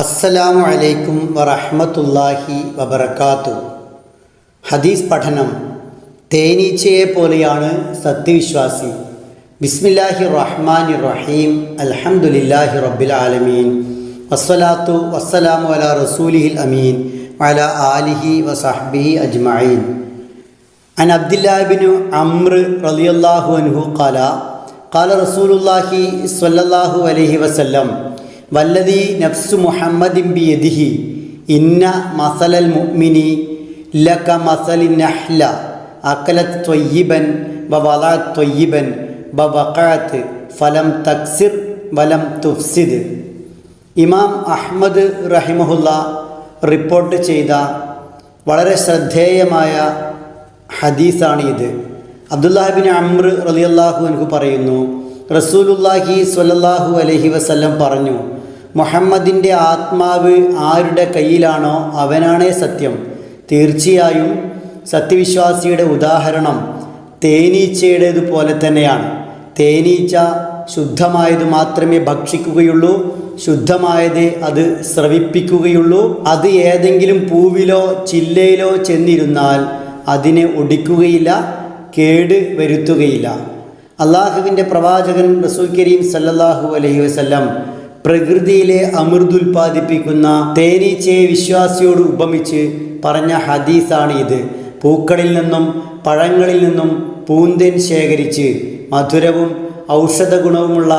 അസ്സലാമു അലൈക്കും വറഹ്മത്തുള്ളാഹി വബറകാത്തു ഹദീസ് പഠനം തേനീച്ചയെ പോലെയാണ് സത്യവിശ്വാസി ബിസ്മില്ലാഹി റഹ്മാനി റഹീം അൽഹംദുലില്ലാഹി റബ്ബിൽ ആലമീൻ വസ്സലാത്തു വസ്സലാമു അലാ റസൂലിഹിൽ അമീൻ വഅലാ ആലിഹി വസഹ്ബിഹി അജ്മഈൻ عن عبد الله بن عمرو رضي الله عنه قال قال رسول الله صلى الله عليه وسلم വല്ലതി നഫ്സു മുഹമ്മദിൻ ബി യദിഹി ഇന്ന മസലൽ മുഅ്മിനി ലക മസലി നഹ്ല അക്കലത് ത്വയ്യിബൻ വവളാത് ത്വയ്യിബൻ ബവഖഅത്ത് ഫലം തക്സിർ വലം തുഫ്സിദ്. ഇമാം അഹ്മദ് റഹിമഹുല്ല റിപ്പോർട്ട് ചെയ്ത വളരെ ശ്രദ്ധേയമായ ഹദീസാണ് ഇത്. അബ്ദുല്ലാഹിബിൻ അമ്ര റലിയല്ലാഹു എനിക്ക് പറയുന്നു റസൂലുല്ലാഹി സ്വലല്ലാഹു അലഹി വസ്ല്ലം പറഞ്ഞു മുഹമ്മദിന്റെ ആത്മാവ് ആരുടെ കയ്യിലാണോ അവനാണേ സത്യം. തീർച്ചയായും സത്യവിശ്വാസിയുടെ ഉദാഹരണം തേനീച്ചയുടേതുപോലെ തന്നെയാണ്. തേനീച്ച ശുദ്ധമായത് മാത്രമേ ഭക്ഷിക്കുകയുള്ളൂ ശുദ്ധമായത് അത് സ്രവിപ്പിക്കുകയുള്ളൂ. അത് ഏതെങ്കിലും പൂവിലോ ചില്ലയിലോ ചെന്നിരുന്നാൽ അതിനെ ഒടിക്കുകയില്ല കേട് വരുത്തുകയില്ല. അള്ളാഹുവിന്റെ പ്രവാചകൻ റസൂൽ കരീം സല്ലല്ലാഹു അലൈഹി വസല്ലം പ്രകൃതിയിലെ അമൃതുൽപാദിപ്പിക്കുന്ന തേനീച്ചയെ വിശ്വാസിയോട് ഉപമിച്ച് പറഞ്ഞ ഹദീസാണ് ഇത് പൂക്കളിൽ നിന്നും പഴങ്ങളിൽ നിന്നും പൂന്തേൻ ശേഖരിച്ച് മധുരവും ഔഷധ ഗുണവുമുള്ള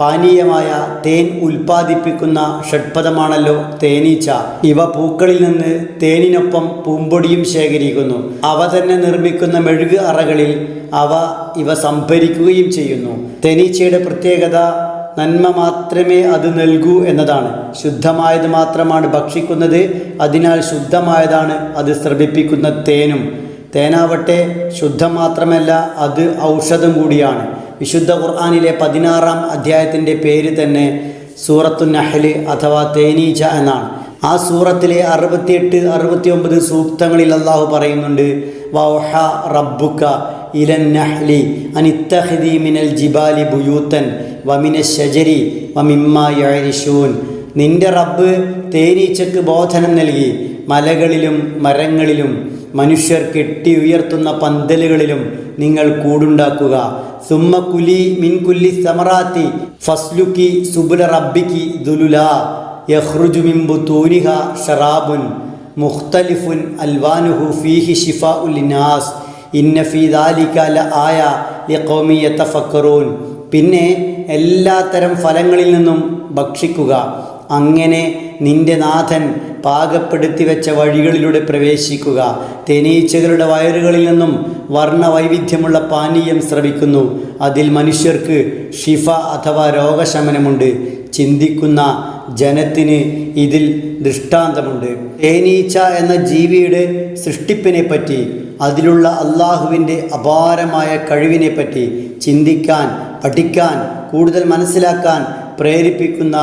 പാനീയമായ തേൻ ഉൽപ്പാദിപ്പിക്കുന്ന ഷഡ്പഥമാണല്ലോ തേനീച്ച. ഇവ പൂക്കളിൽ നിന്ന് തേനിനൊപ്പം പൂമ്പൊടിയും ശേഖരിക്കുന്നു. അവ തന്നെ നിർമ്മിക്കുന്ന മെഴുക് അറകളിൽ അവ ഇവ സംഭരിക്കുകയും ചെയ്യുന്നു. തേനീച്ചയുടെ പ്രത്യേകത നന്മ മാത്രമേ അത് നൽകൂ എന്നതാണ്. ശുദ്ധമായത് മാത്രമാണ് ഭക്ഷിക്കുന്നത്. അതിനാൽ ശുദ്ധമായതാണ് അത് സ്രവിപ്പിക്കുന്ന തേനും. തേനാവട്ടെ ശുദ്ധം മാത്രമല്ല അത് ഔഷധം കൂടിയാണ്. വിശുദ്ധ ഖുർആാനിലെ പതിനാറാം അധ്യായത്തിന്റെ പേര് തന്നെ സൂറത്തു നഹൽ അഥവാ തേനീച്ച എന്നാണ്. ആ സൂറത്തിലെ അറുപത്തിയെട്ട് അറുപത്തിയൊമ്പത് സൂക്തങ്ങളിൽ അള്ളാഹു പറയുന്നുണ്ട് വൗഹ റബ്ബുക്ക ഇലൻ നഹ്ലി അനിത്തഹദി മിനൽ ജിബാലി ബുയൂത്തൻ വമിന ഷജരി വമിമ്മ യഴിഷൂൻ നിന്റെ റബ്ബ് തേനീച്ചക്ക് ബോധനം നൽകി. മലകളിലും മരങ്ങളിലും മനുഷ്യർ കെട്ടി ഉയർത്തുന്ന പന്തലുകളിലും നിങ്ങൾ കൂടുണ്ടാക്കുക. സുമ്മ കുലി മിൻകുല്ലി സമറാത്തി ഫസ്ലുക്കി സുബുല റബ്ബിക്കി ദുലുല. യഹ്റുജുമിമ്പു തൂനിഹ ഷറാബുൻ. മുഖ്തലിഫുൻ അൽവാനുഹു ഫീഹി ഷിഫ ഉല്ലിനാസ് ഇന്ന ഫീ ദാലിക ല ആയ തഫക്കറൂൻ യതഫക്കറൂൻ. പിന്നെ എല്ലാത്തരം ഫലങ്ങളിൽ നിന്നും ഭക്ഷിക്കുക. അങ്ങനെ നിന്റെ നാഥൻ പാകപ്പെടുത്തി വെച്ച വഴികളിലൂടെ പ്രവേശിക്കുക. തേനീച്ചകളുടെ വയറുകളിൽ നിന്നും വർണവൈവിധ്യമുള്ള പാനീയം ശ്രവിക്കുന്നു അതിൽ മനുഷ്യർക്ക് ഷിഫ അഥവാ രോഗശമനമുണ്ട്. ചിന്തിക്കുന്ന ജനത്തിന് ഇതിൽ ദൃഷ്ടാന്തമുണ്ട്. തേനീച്ച എന്ന ജീവിയുടെ സൃഷ്ടിപ്പിനെ പറ്റി അതിലുള്ള അള്ളാഹുവിന്റെ അപാരമായ കഴിവിനെ പറ്റി ചിന്തിക്കാൻ പഠിക്കാൻ കൂടുതൽ മനസ്സിലാക്കാൻ പ്രേരിപ്പിക്കുന്ന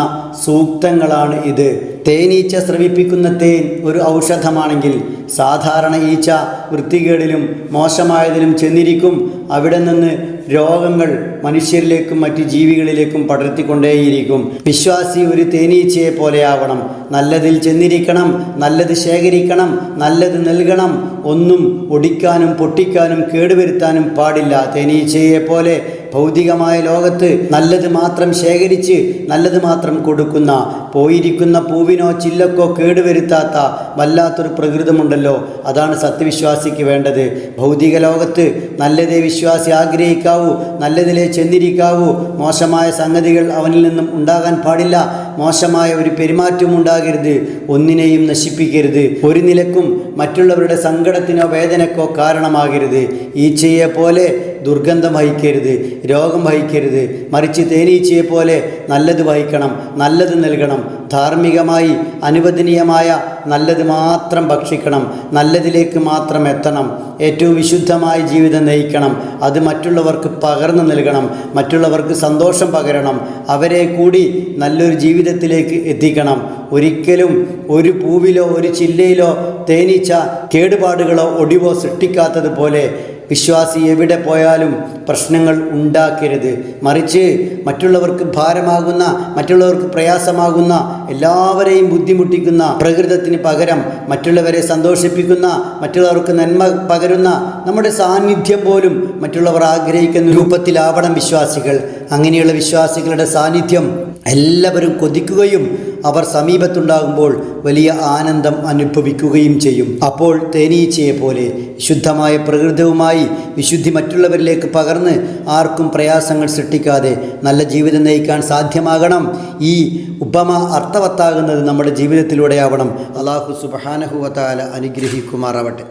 സൂക്തങ്ങളാണ് ഇത്. തേനീച്ച സ്രവിപ്പിക്കുന്ന തേൻ ഒരു ഔഷധമാണെങ്കിൽ സാധാരണ ഈച്ച വൃത്തികേടിലും മോശമായതിലും ചെന്നിരിക്കും. അവിടെ നിന്ന് രോഗങ്ങൾ മനുഷ്യരിലേക്കും മറ്റു ജീവികളിലേക്കും പടർത്തിക്കൊണ്ടേയിരിക്കും. വിശ്വാസി ഒരു തേനീച്ചയെ പോലെയാവണം നല്ലതിൽ ചെന്നിരിക്കണം നല്ലത് ശേഖരിക്കണം നല്ലത് നൽകണം. ഒന്നും ഒടിക്കാനും പൊട്ടിക്കാനും കേടുവരുത്താനും പാടില്ല. തേനീച്ചയെ പോലെ ഭൗതികമായ ലോകത്ത് നല്ലത് മാത്രം ശേഖരിച്ച് നല്ലത് മാത്രം കൊടുക്കുന്ന പോയിരിക്കുന്ന പൂവിനോ ചില്ലക്കോ കേടുവരുത്താത്ത വല്ലാത്തൊരു പ്രകൃതമുണ്ടല്ലോ. അതാണ് സത്യവിശ്വാസിക്ക് വേണ്ടത്. ഭൗതിക ലോകത്ത് നല്ലതേ വിശ്വാസി ആഗ്രഹിക്കാവൂ നല്ലതിലേ ചെന്നിരിക്കാവൂ. മോശമായ സംഗതികൾ അവനിൽ നിന്നും ഉണ്ടാകാൻ പാടില്ല. മോശമായ ഒരു പെരുമാറ്റവും ഉണ്ടാകരുത്. ഒന്നിനെയും നശിപ്പിക്കരുത്. ഒരു നിലക്കും മറ്റുള്ളവരുടെ സങ്കടത്തിനോ വേദനക്കോ കാരണമാകരുത്. ഈച്ചയെ പോലെ ദുർഗന്ധം വഹിക്കരുത് രോഗം വഹിക്കരുത്. മറിച്ച് തേനീച്ചയെ പോലെ നല്ലത് വഹിക്കണം നല്ലത് നൽകണം. ധാർമ്മികമായി അനുവദനീയമായ നല്ലത് മാത്രം ഭക്ഷിക്കണം നല്ലതിലേക്ക് മാത്രം എത്തണം. ഏറ്റവും വിശുദ്ധമായ ജീവിതം നയിക്കണം. അത് മറ്റുള്ളവർക്ക് പകർന്നു നൽകണം മറ്റുള്ളവർക്ക് സന്തോഷം പകരണം. അവരെ കൂടി നല്ലൊരു ജീവിതത്തിലേക്ക് എത്തിക്കണം. ഒരിക്കലും ഒരു പൂവിലോ ഒരു ചില്ലയിലോ തേനീച്ച കേടുപാടുകളോ ഒടിവോ സൃഷ്ടിക്കാത്തതുപോലെ വിശ്വാസി എവിടെ പോയാലും പ്രശ്നങ്ങൾ ഉണ്ടാക്കരുത്. മറിച്ച് മറ്റുള്ളവർക്ക് ഭാരമാകുന്ന മറ്റുള്ളവർക്ക് പ്രയാസമാകുന്ന എല്ലാവരെയും ബുദ്ധിമുട്ടിക്കുന്ന പ്രകൃതത്തിന് പകരം മറ്റുള്ളവരെ സന്തോഷിപ്പിക്കുന്ന മറ്റുള്ളവർക്ക് നന്മ പകരുന്ന നമ്മുടെ സാന്നിധ്യം പോലും മറ്റുള്ളവർ ആഗ്രഹിക്കുന്ന രൂപത്തിലാവണം വിശ്വാസികൾ. അങ്ങനെയുള്ള വിശ്വാസികളുടെ സാന്നിധ്യം എല്ലാവരും കൊതിക്കുകയും അവർ സമീപത്തുണ്ടാകുമ്പോൾ വലിയ ആനന്ദം അനുഭവിക്കുകയും ചെയ്യും. അപ്പോൾ തേനീച്ചയെ പോലെ ശുദ്ധമായ പ്രകൃതവുമായി വിശുദ്ധി മറ്റുള്ളവരിലേക്ക് പകർന്ന് ആർക്കും പ്രയാസങ്ങൾ സൃഷ്ടിക്കാതെ നല്ല ജീവിതം നയിക്കാൻ സാധ്യമാകണം. ഈ ഉപമ അർത്ഥവത്താകുന്നത് നമ്മുടെ ജീവിതത്തിലൂടെയാവണം അള്ളാഹു സുബാനഹുവത്താല അനുഗ്രഹിക്കുമാറാവട്ടെ.